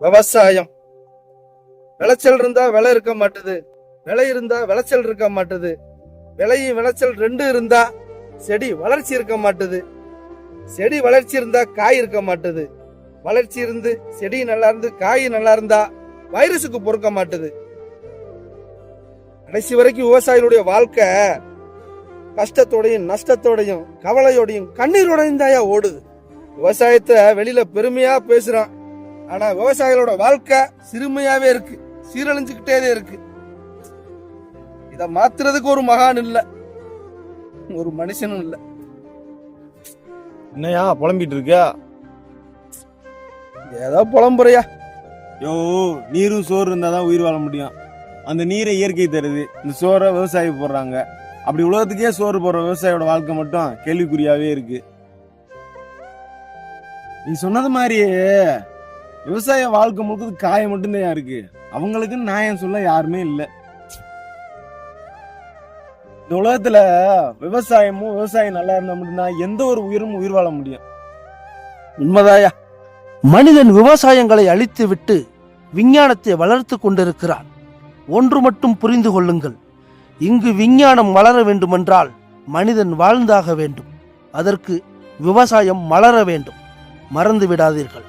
விவசாயம். விளைச்சல் இருந்தா விலை இருக்க மாட்டுது. விலை இருந்தா விளைச்சல் இருக்க மாட்டுது. விலையும் விளைச்சல் ரெண்டு இருந்தா செடி வளர்ச்சி இருக்க மாட்டுது. செடி வளர்ச்சி இருந்தா காய் இருக்க மாட்டுது. வளர்ச்சி இருந்து செடி நல்லா இருந்து காய் நல்லா இருந்தா வைரஸுக்கு பொறுக்க மாட்டுது. கடைசி வரைக்கும் விவசாயிகளுடைய வாழ்க்கை கஷ்டத்தோடையும் நஷ்டத்தோடையும் கவலையோடையும் கண்ணீரோடையும் தாயா ஓடுது. விவசாயத்தை வெளியில பெருமையா பேசுறான். ஆனா விவசாயிகளோட வாழ்க்கை சிறுமையாவே இருக்கு. சீரழிஞ்சுக்கிட்டே இருக்கு. இத மாத்துறதுக்கு ஒரு மகான் இல்ல. ஒரு மனுஷனும் இல்ல. என்னையா புலம்பிட்டு இருக்க ஏதோ புலம்புறையா? யோ நீரும் சோறு இருந்தால் தான் உயிர் வாழ முடியும். அந்த நீரை இயற்கை தருது. இந்த சோறை விவசாயி போடுறாங்க. அப்படி உலகத்துக்கே சோறு போடுற விவசாயியோட வாழ்க்கை மட்டும் கேள்விக்குறியாவே இருக்கு. நீ சொன்னது மாதிரியே. விவசாய வாழ்க்கை முழுக்க காயம் மட்டும்தான் இருக்கு. அவங்களுக்கு நியாயம் சொல்ல யாருமே இல்லை. இந்த உலகத்துல விவசாயமும் விவசாயம் நல்லா இருந்தா மட்டும்தான் எந்த ஒரு உயிரும் உயிர் வாழ முடியும். உண்மைதாயா? மனிதன் விவசாயங்களை அழித்து விட்டு விஞ்ஞானத்தை வளர்த்து கொண்டிருக்கிறான். ஒன்று மட்டும் புரிந்து கொள்ளுங்கள். இங்கு விஞ்ஞானம் வளர வேண்டுமென்றால் மனிதன் வாழ்ந்தாக வேண்டும். அதற்கு விவசாயம் மலர வேண்டும். மறந்து விடாதீர்கள்.